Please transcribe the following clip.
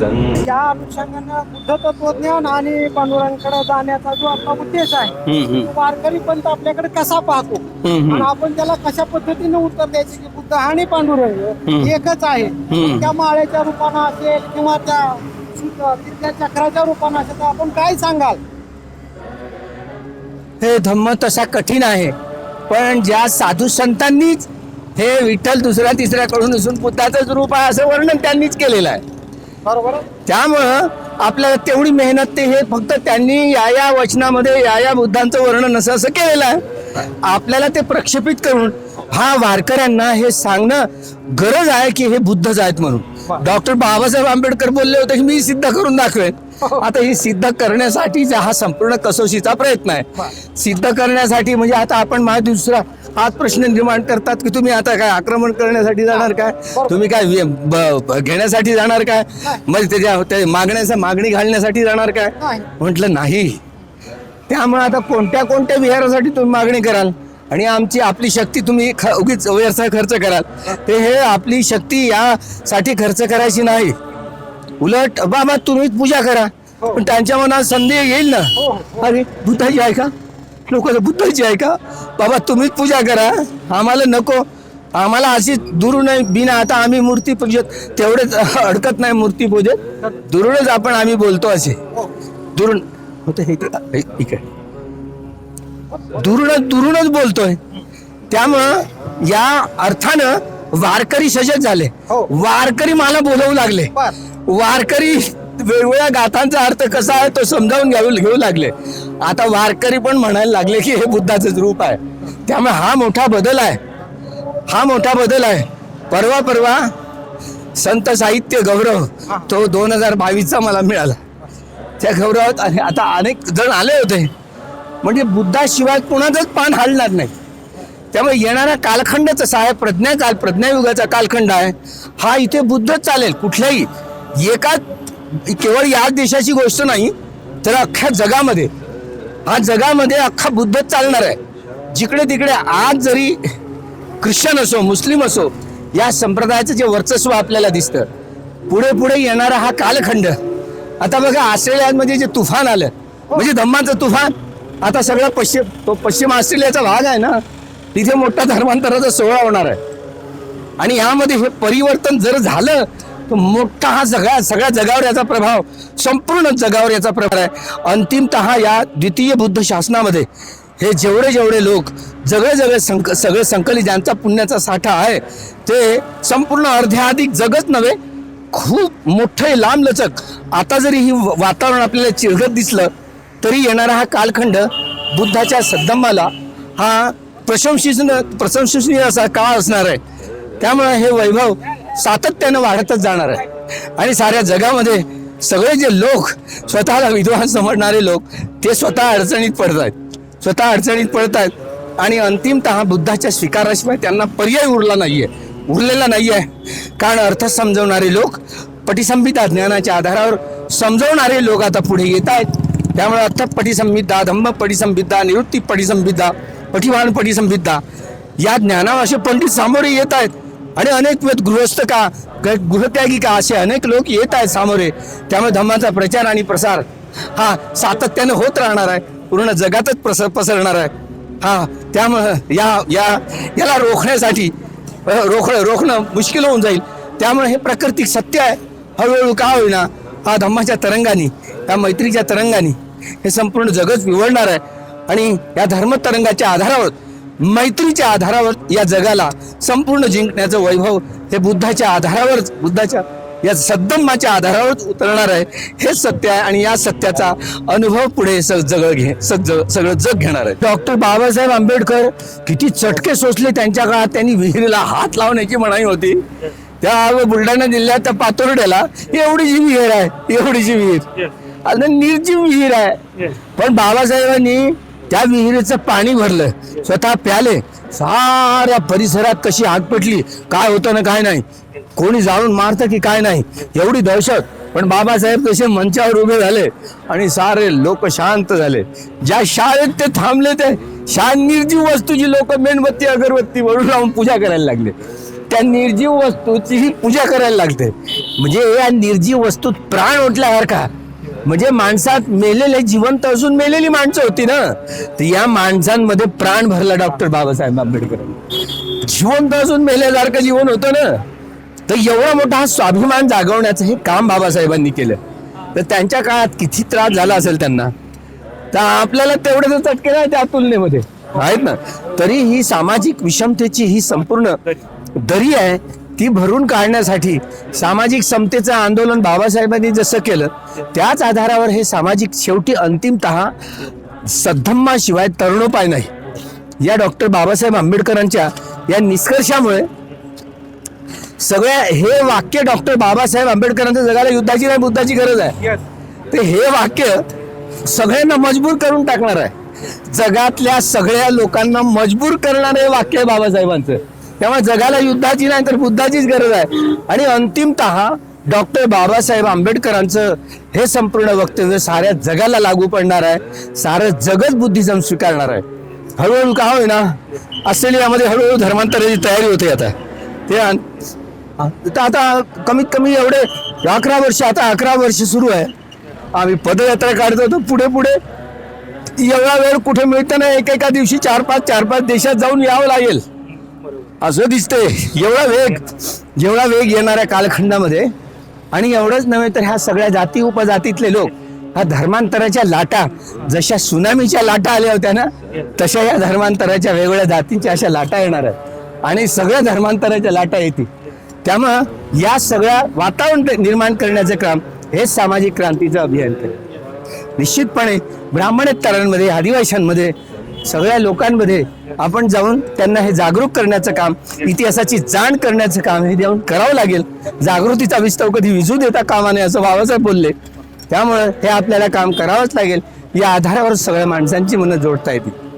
सं या अनुषंगानं बुद्ध तत्वज्ञान आणि पांडुरंगाकडे जाण्याचा जो आपला उद्देश आहे हम्म, हम्म. तो वारकरी पंत आपल्याकडे कसा पाहतो हम्म. आणि आपण त्याला कशा पद्धतीने उत्तर द्यायचे की बुद्ध आणि पांडुरंग. एकच आहे. त्या माळ्याच्या रूपानं असेल किंवा त्या तिथल्या चक्राच्या रूपानं असेल तर आपण काय सांगाल हे धम्म तसा कठीण आहे पण ज्या साधू संतांनीच हे विठ्ठल दुसऱ्या तिसऱ्याकडून असून बुद्धाचंच रूप आहे असं वर्णन त्यांनीच केलेलं आहे बरोबर? त्यामुळं आपल्याला तेवढी मेहनत ते हे फक्त त्यांनी या या वचनामध्ये या या बुद्धांचं वर्णन असं असं केलेलं आहे. आपल्याला ते प्रक्षेपित करून हा वारकऱ्यांना हे सांगणं गरज आहे की हे बुद्धच आहेत म्हणून. डॉक्टर बाबासाहेब आंबेडकर बोलले होते की मी सिद्ध करून दाखवेन. आता ही सिद्ध करण्यासाठीचा हा संपूर्ण कसोशीचा प्रयत्न आहे. सिद्ध करण्यासाठी म्हणजे आता आपण माझ्या दुसरा हाच प्रश्न निर्माण करतात की तुम्ही आता काय आक्रमण करण्यासाठी जाणार काय? तुम्ही काय घेण्यासाठी जाणार काय? मग त्याच्या त्या मागण्याचा मागणी घालण्यासाठी जाणार काय. म्हटलं नाही. त्यामुळे आता कोणत्या कोणत्या विहारासाठी तुम्ही मागणी कराल? आणि आमची आपली शक्ती तुम्ही ख- उगीच व्यवसाय खर्च कराल. ते हे आपली शक्ती यासाठी खर्च करायची नाही. उलट बाबा तुम्हीच पूजा करा. पण त्यांच्या मनात संदेह येईल ना? अरे बुद्धाची आहे का लोक बुद्धाची आहे का? बाबा तुम्हीच पूजा करा. आम्हाला नको. आम्हाला अशी दुरून नाही बिना आता आम्ही मूर्ती पूजत तेवढेच अडकत नाही मूर्ती पूजेत. दुरूनच आपण आम्ही बोलतो असे. दुरून होते हे ठीक आहे दुरूनच दुरूनच बोलतोय. त्यामुळं या अर्थानं वारकरी सजग झाले. हो. वारकरी मला बोलवू लागले. वारकरी वेगवेगळ्या गाथांचा अर्थ कसा आहे तो समजावून घ्याऊ घेऊ लागले. आता वारकरी पण म्हणायला लागले की हे बुद्धाचंच रूप आहे. त्यामुळे हा मोठा बदल आहे. हा मोठा बदल आहे. परवा परवा संत साहित्य गौरव तो दोन हजार बावीसचा मला मिळाला. त्या गौरवात आणि आता अनेक जण आले होते. म्हणजे बुद्धाशिवाय कुणाचंच पान हालणार नाही. त्यामुळे येणारा कालखंड तसा आहे प्रज्ञाकाल प्रज्ञायुगाचा कालखंड आहे. हा इथे बुद्धच चालेल. कुठल्याही एकाच केवळ या देशाची गोष्ट नाही तर अख्ख्या जगामध्ये हा जगामध्ये अख्खा बुद्धच चालणार आहे. जिकडे तिकडे आज जरी ख्रिश्चन असो मुस्लिम असो या संप्रदायाचं जे वर्चस्व आपल्याला दिसतं पुढे पुढे येणारा हा कालखंड. आता बघा ऑस्ट्रेलियामध्ये जे तुफान आलं म्हणजे धम्माचं तुफान आता सगळा पश्चिम तो पश्चिम ऑस्ट्रेलियाचा भाग आहे ना तिथे मोठा धर्मांतराचा सोहळा होणार आहे. आणि यामध्ये हे परिवर्तन जर झालं मोठा हा सगळ्या सगळ्या जगावर याचा प्रभाव संपूर्ण जगावर याचा प्रभाव आहे. अंतिमतः या द्वितीय बुद्ध शासनामध्ये हे जेवढे जेवढे लोक जगळे जगळे संक सगळे संकलित ज्यांचा पुण्याचा साठा आहे ते संपूर्ण अर्ध्याधिक जगच नव्हे खूप मोठे लांबलचक आता जरी ही व- वातावरण आपल्याला चिरगत दिसलं तरी येणारा हा कालखंड बुद्धाच्या सद्दम्माला हा प्रशंसनीय प्रशंसनीय असा काळ असणार आहे. त्यामुळे हे वैभव सातत्यानं वाढतच जाणार आहे. आणि साऱ्या जगामध्ये सगळे जे लोक स्वतःला विद्वान समजणारे लोक ते स्वतः अडचणीत पडत आहेत स्वतः अडचणीत पडत आहेत आणि अंतिमतः बुद्धाच्या स्वीकाराशिवाय त्यांना पर्याय उरला नाहीये. उरलेला नाही आहे कारण अर्थ समजवणारे लोक पटिसंहिता ज्ञानाच्या आधारावर समजवणारे लोक आता पुढे येत आहेत त्यामुळे अर्थ पटिसंहिता धम्म पटिसंहिता निवृत्ती पटिसंहिता पटिवान पटिसंहिता या ज्ञानावर असे पंडित सामोरे येत आहेत आणि अनेक वेद गृहस्थ का ग- गृहत्यागी का असे अनेक लोक येत आहेत सामोरे. त्यामुळे धम्माचा प्रचार आणि प्रसार हा सातत्याने होत राहणार आहे. पूर्ण जगातच प्रस पसरणार आहे. हा त्यामुळं या या याला रोखण्यासाठी रोख रोखणं रोखणं मुश्किल होऊन जाईल. त्यामुळे हे प्राकृतिक सत्य आहे. हळूहळू का होईना हा धम्माच्या तरंगानी या मैत्रीच्या तरंगानी हे संपूर्ण जगच विवळणार आहे. आणि या धर्म तरंगाच्या आधारावर मैत्रीच्या आधारावर या जगाला संपूर्ण जिंकण्याचं वैभव हे बुद्धाच्या आधारावर बुद्धाच्या या सद्दम्माच्या आधारावर उतरणार आहे. हे सत्य आहे आणि या सत्याचा अनुभव पुढे स- जग घे सग- सगळं जग घेणार आहे. डॉक्टर बाबासाहेब आंबेडकर किती चटके सोसले त्यांच्या काळात. त्यांनी विहिरीला हात लावण्याची मनाई होती. त्या बुलढाणा जिल्ह्यात त्या पातोर्ड्याला एवढीची विहीर आहे एवढीची विहीर. आणि निर्जीव विहीर आहे. पण बाबासाहेबांनी त्या विहिरीचं पाणी भरलं. स्वतः प्याले. साऱ्या परिसरात कशी आग पेटली काय होतं ना काय नाही. कोणी जाळून मारतं की काय नाही एवढी दहशत. पण बाबासाहेब तसे मंचावर उभे झाले आणि सारे लोक शांत झाले. ज्या शाळेत ते थांबले ते शाळ निर्जीव वस्तूची लोक मेणबत्ती अगरबत्ती वळून लावून पूजा करायला लागले. त्या निर्जीव वस्तूची पूजा करायला लागते म्हणजे या निर्जीव वस्तूत प्राण ओतल्यासारखा म्हणजे माणसात मेलेले जिवंत असून मेलेली माणसं होती ना. तर या माणसांमध्ये प्राण भरला डॉक्टर बाबासाहेब आंबेडकर. जिवंत असून मेल्यासारखं जीवन होतं ना. तर एवढा मोठा हा स्वाभिमान जागवण्याचं हे काम बाबासाहेबांनी केलं. तर त्यांच्या काळात किती त्रास झाला असेल त्यांना. तर आपल्याला तेवढे तर चटके नाही त्या तुलनेमध्ये. आहेत ना. तरी ही सामाजिक विषमतेची ही संपूर्ण दरी आहे. ती भरून काढण्यासाठी सामाजिक समतेचं आंदोलन बाबासाहेबांनी जसं केलं त्याच आधारावर हे सामाजिक शेवटी अंतिमतः सद्धम्माशिवाय तरुणोपाय नाही. या डॉक्टर बाबासाहेब आंबेडकरांच्या या निष्कर्षामुळे सगळ्या हे वाक्य डॉक्टर बाबासाहेब आंबेडकरांच्या जगाला युद्धाची नाही बुद्धाची गरज आहे. ते हे वाक्य सगळ्यांना मजबूर करून टाकणार आहे. जगातल्या सगळ्या लोकांना मजबूर करणार हे वाक्य आहे बाबासाहेबांचं. त्यामुळे जगाला युद्धाची नाही तर बुद्धाचीच गरज आहे. आणि अंतिमतः डॉक्टर बाबासाहेब आंबेडकरांचं हे संपूर्ण वक्तव्य साऱ्या जगाला लागू पडणार आहे. सारं जगच बुद्धिझम स्वीकारणार आहे. हळूहळू का होईना ऑस्ट्रेलियामध्ये हळूहळू धर्मांतराची तयारी होते आता. ते अन- तर आता कमीत कमी एवढे अकरा वर्ष आता अकरा वर्ष सुरू आहे. आम्ही पदयात्रा काढतो तर पुढे पुढे. एवढा वेळ कुठे मिळतं नाही एकेका दिवशी चार पाच चार पाच देशात जाऊन यावं लागेल. असं दिसतंय. एवढा वेग जेवढा वेग येणाऱ्या कालखंडामध्ये. आणि एवढंच नव्हे तर ह्या सगळ्या जाती उपजातीतले लोक ह्या धर्मांतराच्या लाटा जशा सुनामीच्या लाटा आल्या होत्या ना तशा या धर्मांतराच्या वेगवेगळ्या जातींच्या अशा लाटा येणार आहेत. आणि सगळ्या धर्मांतराच्या लाटा येतील. त्यामुळं या सगळ्या वातावरण निर्माण करण्याचं काम हे सामाजिक क्रांतीचं अभियान निश्चितपणे ब्राह्मणेतरांमध्ये आदिवाशांमध्ये सगळ्या लोकांमध्ये आपण जाऊन त्यांना हे जागरूक करण्याचं काम इतिहासाची जाण करण्याचं काम हे देऊन करावं लागेल. जागृतीचा विस्तव कधी विजू देता कामा नये असं बाबासाहेब बोलले. त्यामुळं हे आपल्याला काम करावंच लागेल. या आधारावर सगळ्या माणसांची मनं जोडता येतील.